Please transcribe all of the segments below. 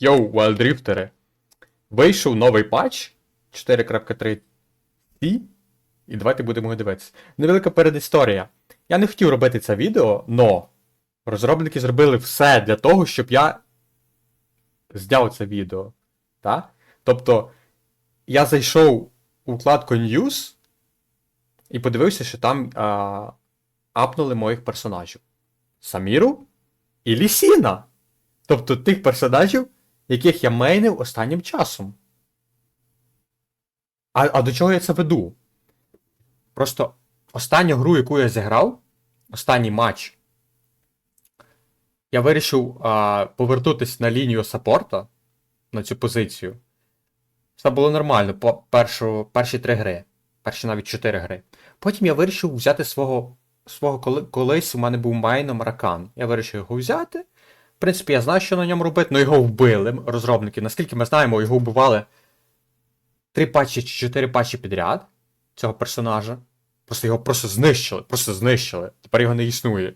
Йоу, вайлдрифтери. Вийшов новий патч 4.3 C, і давайте будемо його дивитися. Невелика передісторія. Я не хотів робити це відео, но розробники зробили все для того, щоб я зняв це відео. Так? Тобто, я зайшов у вкладку News і подивився, що там а, апнули моїх персонажів: Саміру і Лісіна. Тобто тих персонажів, яких я мейнив останнім часом. А, а до чого я це веду? Просто останню гру, яку я зіграв, останній матч, я вирішив а, повернутися на лінію саппорта, на цю позицію. Все було нормально по першу, перші три гри, перші навіть чотири гри. Потім я вирішив взяти свого, свого коли, колись у мене був майном Ракан. Я вирішив його взяти. В принципі, я знаю, що на ньому робити, але його вбили розробники. Наскільки ми знаємо, його вбивали три патчі чи чотири патчі підряд цього персонажа. Просто його просто знищили, просто знищили. Тепер його не існує.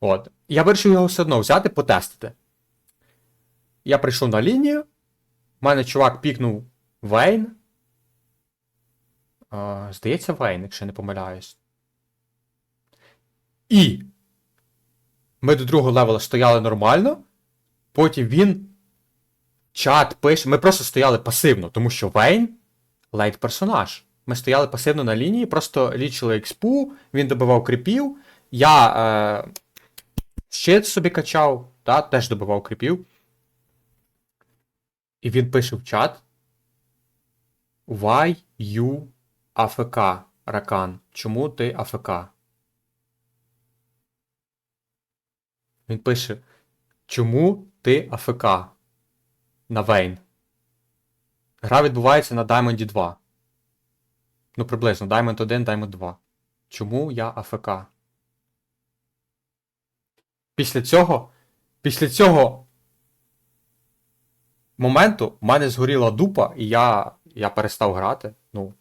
От. Я вирішив його все одно взяти, потестити. Я прийшов на лінію. У мене чувак пікнув Вейн. А, здається, Вейн, якщо я не помиляюсь. І ми до другого левела стояли нормально. Потім він. Чат пише. Ми просто стояли пасивно, тому що Вейн лейт персонаж. Ми стояли пасивно на лінії, просто лічили експу, він добивав кріпів. Я е, щит собі качав, та, теж добивав кріпів. І він пише в чат. Why you AFK, Ракан? Чому ти АФК? Він пише: Чому ти АФК? На Вейн. Гра відбувається на Diamond 2. Ну, приблизно, Diamond 1, Diamond 2. Чому я АФК? Після цього. Після цього моменту в мене згоріла дупа, і я, я перестав грати. Ну,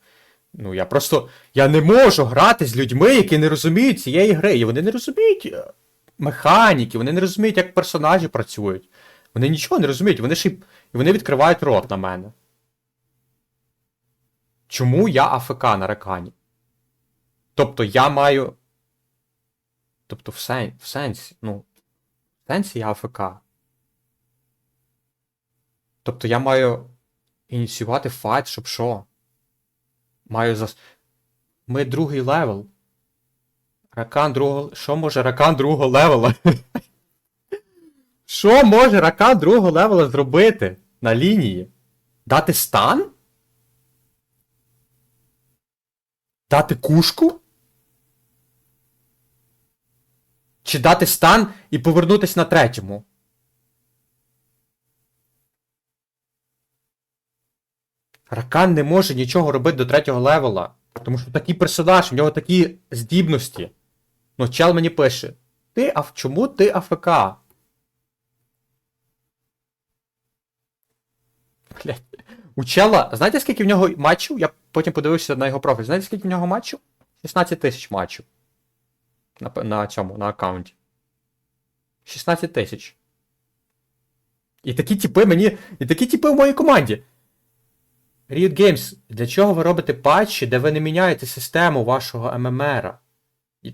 ну, я просто. Я не можу грати з людьми, які не розуміють цієї гри. І вони не розуміють е, механіки, вони не розуміють, як персонажі працюють. Вони нічого не розуміють, вони ще й- вони відкривають рот на мене. Чому я АФК на ракані? Тобто я маю. Тобто в, сен... в сенсі, ну. В сенсі я АФК. Тобто я маю ініціювати файт, щоб що? Маю зас. Ми другий левел. Ракан другого. Що може ракан другого левела? Що може ракан другого левела зробити на лінії? Дати стан? Дати кушку? Чи дати стан і повернутися на третьому? Ракан не може нічого робити до третього левела. Тому що такий персонаж, в нього такі здібності. Ну, чел мені пише. Ти а чому ти АФК? Блять. У чела, знаєте, скільки в нього матчів? Я потім подивився на його профіль. Знаєте, скільки в нього матчів? 16 тисяч матчів. На, на цьому, на аккаунті. 16 тисяч. І такі типи мені. І такі типи в моїй команді. Riot Games, для чого ви робите патчі, де ви не міняєте систему вашого ММРа?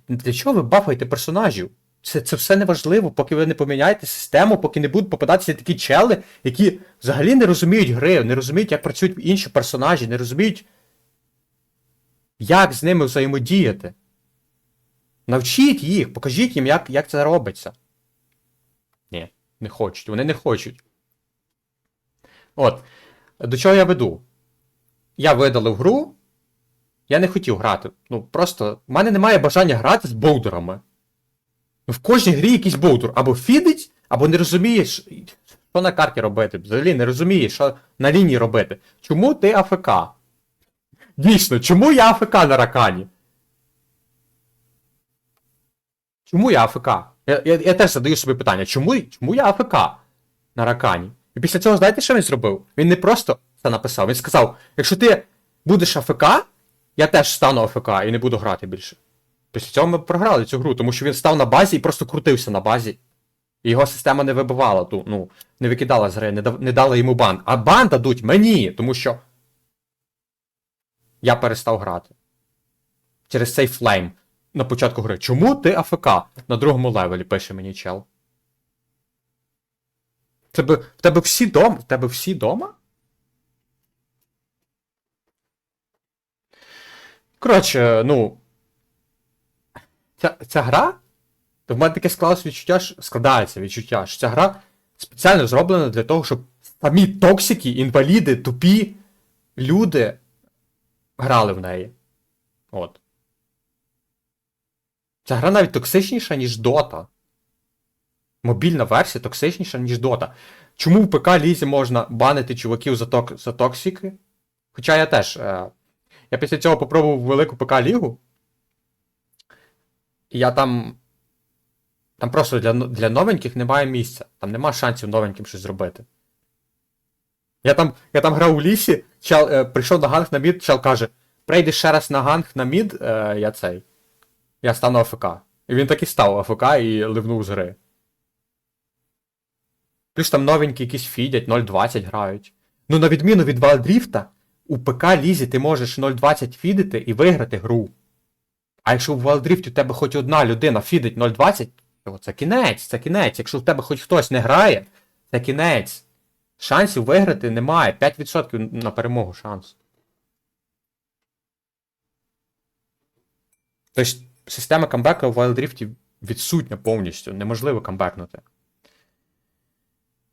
Для чого ви бафаєте персонажів? Це, це все неважливо, поки ви не поміняєте систему, поки не будуть попадатися такі чели, які взагалі не розуміють гри, не розуміють, як працюють інші персонажі, не розуміють, як з ними взаємодіяти. Навчіть їх, покажіть їм, як, як це робиться. Ні, не хочуть, вони не хочуть. От. До чого я веду? Я видалив гру. Я не хотів грати. Ну, просто в мене немає бажання грати з боудерами. Ну, в кожній грі якийсь боудер або фідить, або не розумієш, що на карті робити. Взагалі не розумієш, що на лінії робити. Чому ти АФК? Дійсно, чому я АФК на ракані? Чому я АФК? Я, я, я теж задаю собі питання, чому, чому я АФК на ракані? І після цього, знаєте, що він зробив? Він не просто це написав, він сказав: якщо ти будеш АФК, я теж стану АФК і не буду грати більше. Після цього ми програли цю гру, тому що він став на базі і просто крутився на базі. І його система не вибивала ту, ну, не викидала з гри, не, дав- не дала йому бан. А бан дадуть мені, тому що я перестав грати. Через цей флейм на початку гри. Чому ти АФК? На другому левелі пише мені чел. В тебе, в тебе всі дома? В тебе всі дома? Коротше, ну. Ця, ця гра. В мене таке склалось відчуття, що складається відчуття, що ця гра спеціально зроблена для того, щоб самі токсики, інваліди, тупі люди грали в неї. От. Ця гра навіть токсичніша, ніж Dota. Мобільна версія токсичніша, ніж Dota. Чому в ПК лізі можна банити чуваків за, ток... за токсики? Хоча я теж. Е... Я після цього попробував велику ПК лігу. І я там. Там просто для, для новеньких немає місця. Там нема шансів новеньким щось зробити. Я там, я там грав у лісі, чел, е, прийшов на ганг на мід, чел каже: прийди ще раз на ганг на мід, е, я цей. Я стану АФК. І він так і став АФК і ливнув з гри. Плюс там новенькі якісь фідять, 0.20 грають. Ну, на відміну від Валдріфта, у ПК лізі ти можеш 0.20 фідити і виграти гру. А якщо в Валдріфті у тебе хоч одна людина фідить 0.20, то це кінець, це кінець. Якщо в тебе хоч хтось не грає, це кінець. Шансів виграти немає. 5% на перемогу шанс. Тобто система камбеку в Wild Rift відсутня повністю. Неможливо камбекнути.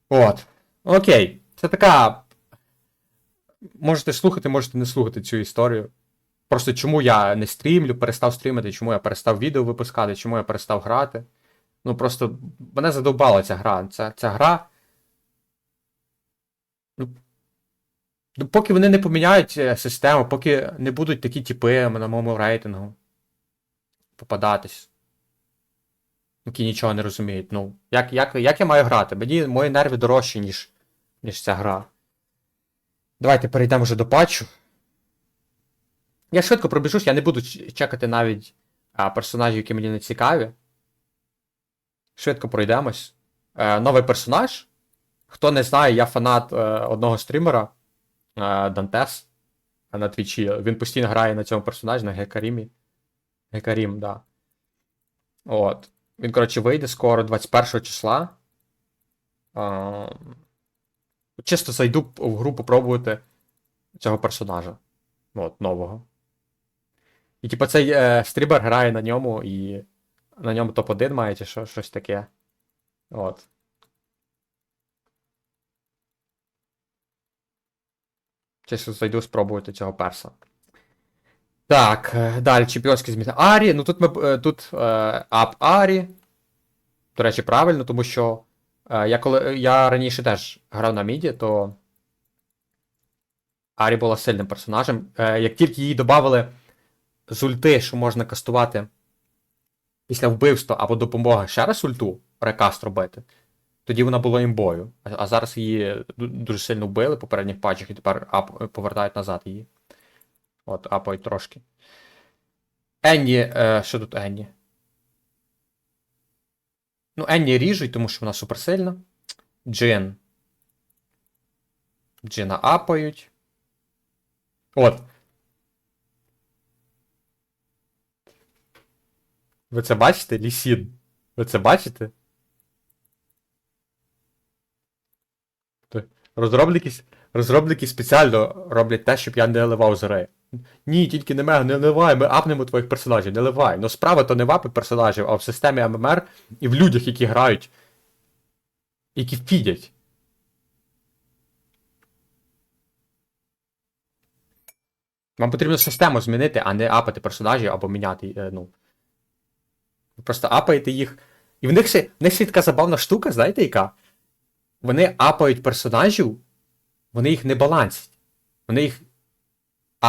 От. Окей. Це така. Можете слухати, можете не слухати цю історію. Просто чому я не стрімлю, перестав стрімити, чому я перестав відео випускати, чому я перестав грати. Ну просто мене задовбала ця гра. Ця, ця гра. Ну, ну, поки вони не поміняють е, систему, поки не будуть такі типи на моєму рейтингу попадатись. Які нічого не розуміють. Ну, як, як, як я маю грати? Мені мої нерви дорожчі, ніж, ніж ця гра. Давайте перейдемо вже до патчу. Я швидко пробіжусь, я не буду чекати навіть а, персонажів, які мені не цікаві. Швидко пройдемось. Е, новий персонаж. Хто не знає, я фанат е, одного стрімера е, Дантес на Твічі. Він постійно грає на цьому персонажі, на Гекарімі. Гекарім, да. От. Він, коротше, вийде скоро 21 числа. Чисто зайду в гру попробувати цього персонажа. От, нового. І типу цей е, стрімер грає на ньому і на ньому топ-1 має чи що, щось таке. От. Чисто зайду спробувати цього перса. Так, е, далі чемпіонські зміни. Арі. Ну тут ми е, тут е, ап Арі. До речі, правильно, тому що я коли я раніше теж грав на міді, то Арі була сильним персонажем. Е, як тільки її додали з ульти, що можна кастувати після вбивства або допомоги ще раз ульту, рекаст робити, тоді вона була імбою. А, зараз її дуже сильно вбили в попередніх патчах і тепер ап, повертають назад її. От, апають трошки. Енні, е, що тут Енні? Ну, Енні ріжуть, тому що вона суперсильна. Джин. Джина апають. От. Ви це бачите? Лісін. Ви це бачите? Розробники, розробники спеціально роблять те, щоб я не ливав з. Ні, тільки не мега, не ливай, ми апнемо твоїх персонажів, не ливай. Ну справа то не в апі персонажів, а в системі ММР і в людях, які грають. Які фідять. Вам потрібно систему змінити, а не апати персонажів або міняти. е, Ну. Ви просто апаєте їх. І в них ще, в них ще така забавна штука, знаєте яка? Вони апають персонажів, вони їх не балансять. Вони їх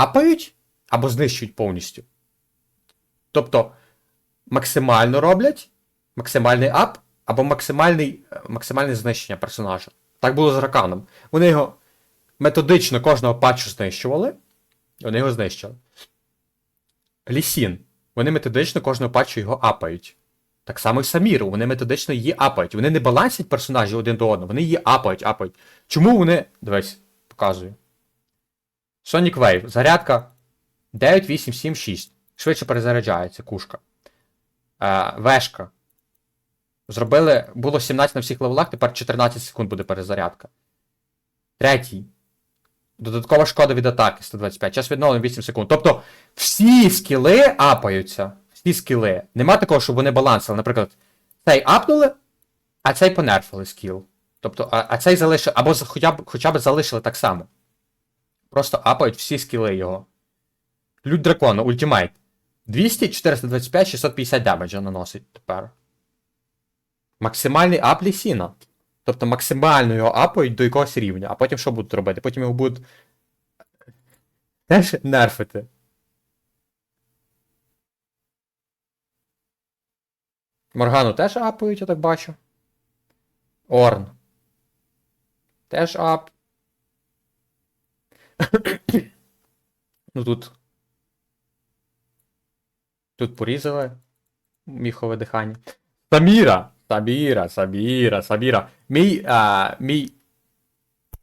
апають або знищують повністю. Тобто максимально роблять максимальний ап або максимальний, максимальне знищення персонажа. Так було з Раканом. Вони його методично кожного патчу знищували, вони його знищили. Лісін. Вони методично кожного патчу його апають. Так само і Саміру, вони методично її апають. Вони не балансять персонажів один до одного, вони її апають, апають. Чому вони. Дивись, показую. Sonic Wave, зарядка 9, 8, 7, 6. Швидше перезаряджається кушка. Е, вешка. Зробили. Було 17 на всіх левелах, тепер 14 секунд буде перезарядка. Третій. Додаткова шкода від атаки 125. Час відновлення 8 секунд. Тобто всі скіли апаються. Всі скіли. Нема такого, щоб вони балансили. Наприклад, цей апнули, а цей понерфили скіл. Тобто, а, а цей залишили. Або хоча б, хоча б залишили так само. Просто апають всі скіли його. Людь дракона, ультимейт. 200, 425, 650 демеджа наносить тепер. Максимальний ап Лісіна. Тобто максимально його апають до якогось рівня, а потім що будуть робити? Потім його будуть теж нерфити. Моргану теж апають, я так бачу. Орн. Теж ап. ну тут. Тут порізали. Міхове дихання. Саміра! Сабіра, Сабіра, Сабіра. Мій, а, мій,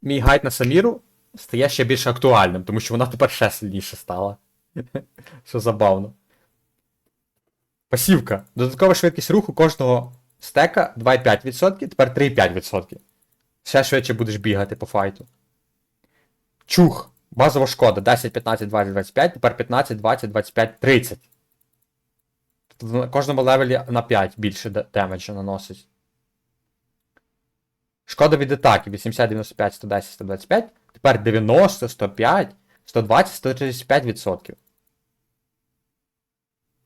мій гайд на Саміру стає ще більш актуальним, тому що вона тепер ще сильніше стала. Що забавно. Пасівка. Додаткова швидкість руху кожного стека 2,5%, тепер 3,5%. Ще швидше будеш бігати по файту. Чух. Базова шкода 10, 15, 20, 25, тепер 15, 20, 25, 30. Тобто на кожному левелі на 5 більше де- демеджа наносить. Шкода від атаки 80, 95, 110, 125. Тепер 90, 105, 120, 135%.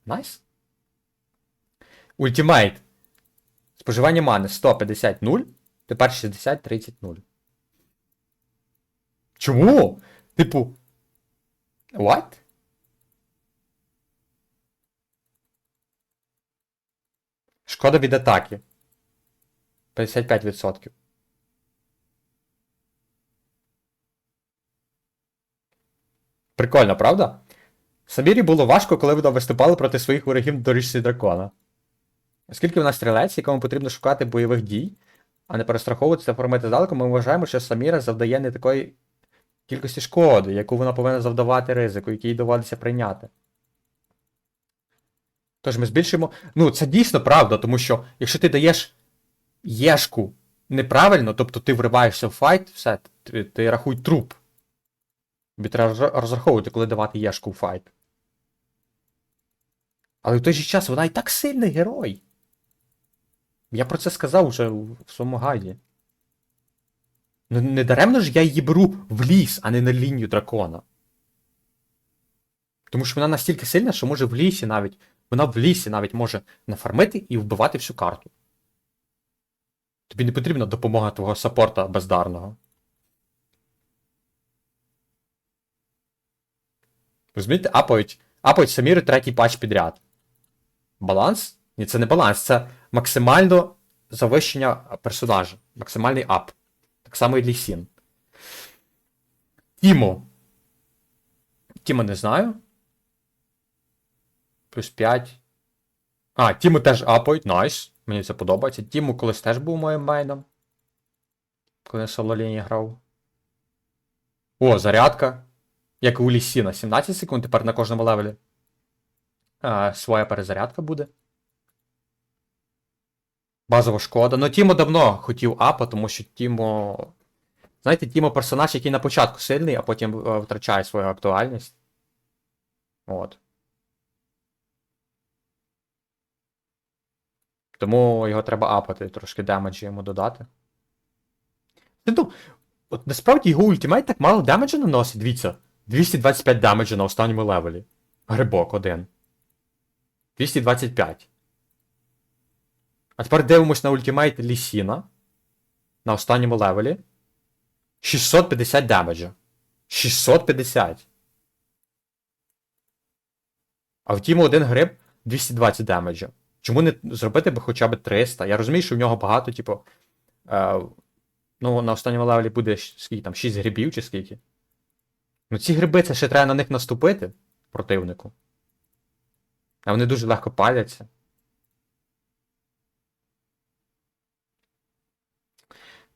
Найс. Ультимейт. Споживання мани 150 0, тепер 60, 30 0. Чому? Типу. What? Шкода від атаки. 55%. Прикольно, правда? Самірі було важко, коли вона виступала проти своїх ворогів до річці дракона. Оскільки вона стрілець, якому потрібно шукати бойових дій, а не перестраховуватися та формити здалеку, ми вважаємо, що Саміра завдає не такої кількості шкоди, яку вона повинна завдавати ризику, який їй доводиться прийняти. Тож ми збільшуємо. Ну, це дійсно правда, тому що якщо ти даєш єшку неправильно, тобто ти вриваєшся в файт, все, ти, ти рахуй труп. Тобі треба розраховувати, коли давати єшку в файт. Але в той же час вона і так сильний герой. Я про це сказав вже в своєму гайді. Ну не даремно ж я її беру в ліс, а не на лінію дракона. Тому що вона настільки сильна, що може в лісі навіть. Вона в лісі навіть може нафармити і вбивати всю карту. Тобі не потрібна допомога твого саппорта бездарного. Розумієте, апають, апають Саміри третій патч підряд. Баланс? Ні, це не баланс, це максимально завищення персонажа. Максимальний ап. Так само і Лісін. Тімо. Тімо не знаю. Плюс 5. А, Тіму теж апають, найс. Мені це подобається. Тіму колись теж був моїм мейном. Коли я соло лінії грав. О, зарядка. Як у Лісіна. 17 секунд тепер на кожному левелі. А, своя перезарядка буде. Базова шкода. Ну, Тімо давно хотів апа, тому що Тімо. Знаєте, Тімо персонаж, який на початку сильний, а потім е, втрачає свою актуальність. От. Тому його треба апати, трошки демеджі йому додати. Ну, от насправді його ультимейт так мало демеджа наносить, дивіться. 225 демеджа на останньому левелі. Грибок один. 225. А тепер дивимось на ультимейт Лісіна. На останньому левелі. 650 демеджа. 650. А в Тіму один гриб 220 демеджа. Чому не зробити би хоча б 300? Я розумію, що в нього багато, типу. Е, ну, на останньому левелі буде скільки там, 6 грибів чи скільки. Ну ці гриби, це ще треба на них наступити противнику. А вони дуже легко паляться.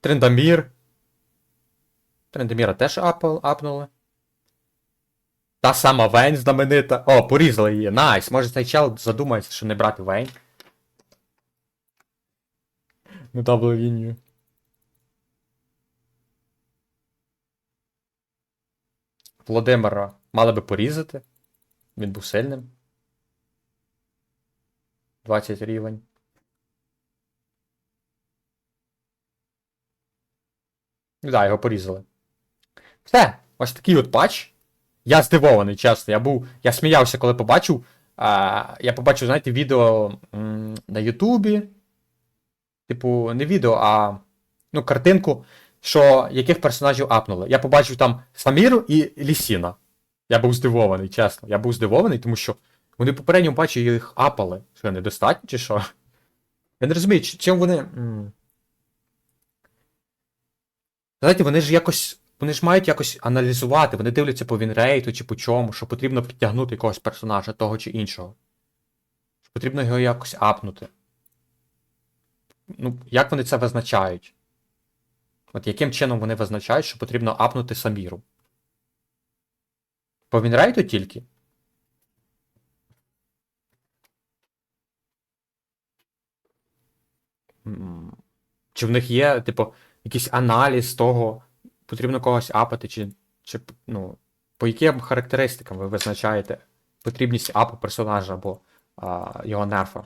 Трендамір. Трендаміра теж апл, апнули. Та сама Вейн знаменита. О, порізали її. Найс. Може цей чел задумається, що не брати Вейн. На даблу лінію. Володимира мали би порізати. Він був сильним. 20 рівень. Да, його порізали. Все, ось такий от патч. Я здивований, чесно. Я був. Я сміявся, коли побачив. А, я побачив, знаєте, відео м, на Ютубі. Типу, не відео, а ну, картинку, що яких персонажів апнули. Я побачив там Саміру і Лісіна. Я був здивований, чесно. Я був здивований, тому що вони в попередньому патчі їх апали. Що, недостатньо, чи що? Я не розумію, чим вони. Знаєте, вони ж якось. Вони ж мають якось аналізувати, вони дивляться по вінрейту чи по чому, що потрібно підтягнути якогось персонажа того чи іншого. Потрібно його якось апнути. Ну, як вони це визначають? От яким чином вони визначають, що потрібно апнути Саміру? По вінрейту тільки? Чи в них є, типу, якийсь аналіз того, потрібно когось апати, чи, чи ну, по яким характеристикам ви визначаєте потрібність апу персонажа або а, його нерфа?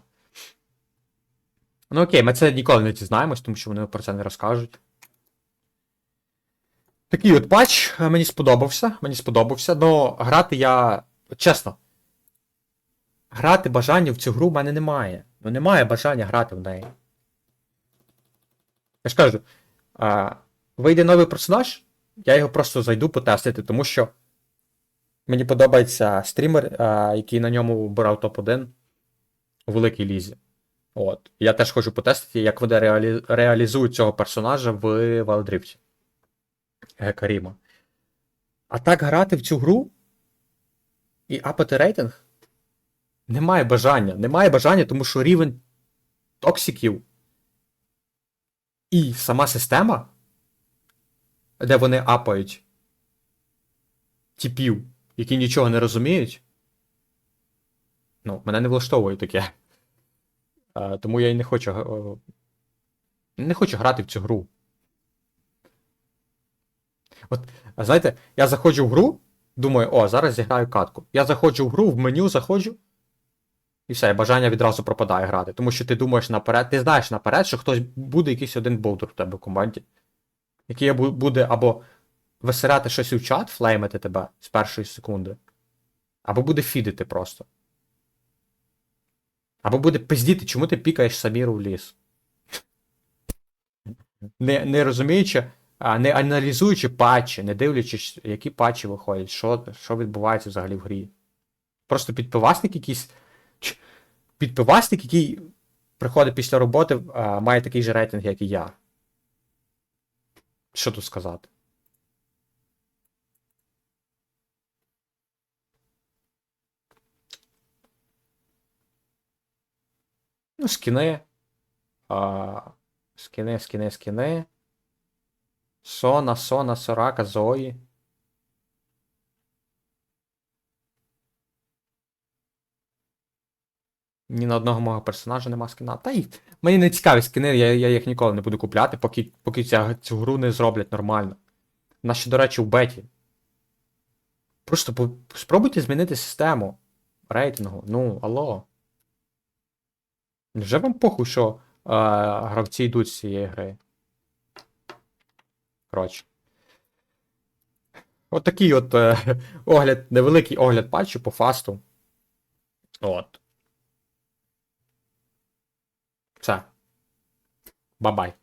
Ну окей, ми це ніколи не дізнаємось, тому що вони про це не розкажуть. Такий от патч е, мені сподобався. Мені сподобався. Но грати я. Чесно. Грати бажання в цю гру в мене немає. Ну немає бажання грати в неї. Я ж кажу, а, вийде новий персонаж, я його просто зайду потестити, тому що мені подобається стрімер, а, який на ньому брав топ-1 у великій лізі. От. Я теж хочу потестити, як вони реалі... реалізують цього персонажа в Валдрифті. Каріма. А так грати в цю гру і апати рейтинг немає бажання. Немає бажання, тому що рівень токсиків і сама система, де вони апають типів, які нічого не розуміють. Ну, мене не влаштовує таке. А, тому я і не хочу. Не хочу грати в цю гру. От, знаєте, я заходжу в гру, думаю, о, зараз зіграю катку. Я заходжу в гру, в меню заходжу. І все, бажання відразу пропадає грати. Тому що ти думаєш наперед, ти знаєш наперед, що хтось буде якийсь один болдер в тебе в команді, який буде або висирати щось у чат, флеймити тебе з першої секунди, або буде фідити просто. Або буде пиздіти, чому ти пікаєш Саміру в ліс. Не, не розуміючи, не аналізуючи патчі, не дивлячись, які патчі виходять, що, що відбувається взагалі в грі. Просто підпивасник якийсь. Підпивасник, який приходить після роботи, а, має такий же рейтинг, як і я. Що тут сказати? Ну, скіни. А, скіни, скіни, скіни. Сона, Сона, Сорака, Зої. Ні на одного мого персонажа нема скіна. Та й мені не цікаві скіни, я, я їх ніколи не буду купляти, поки, поки ця, цю гру не зроблять нормально. Вона ще, до речі, в беті. Просто по- спробуйте змінити систему рейтингу. Ну, алло. Невже вам похуй, що е, гравці йдуть з цієї гри? Коротше. От такий от е, огляд, невеликий огляд патчу по фасту. От. Все. Бабай.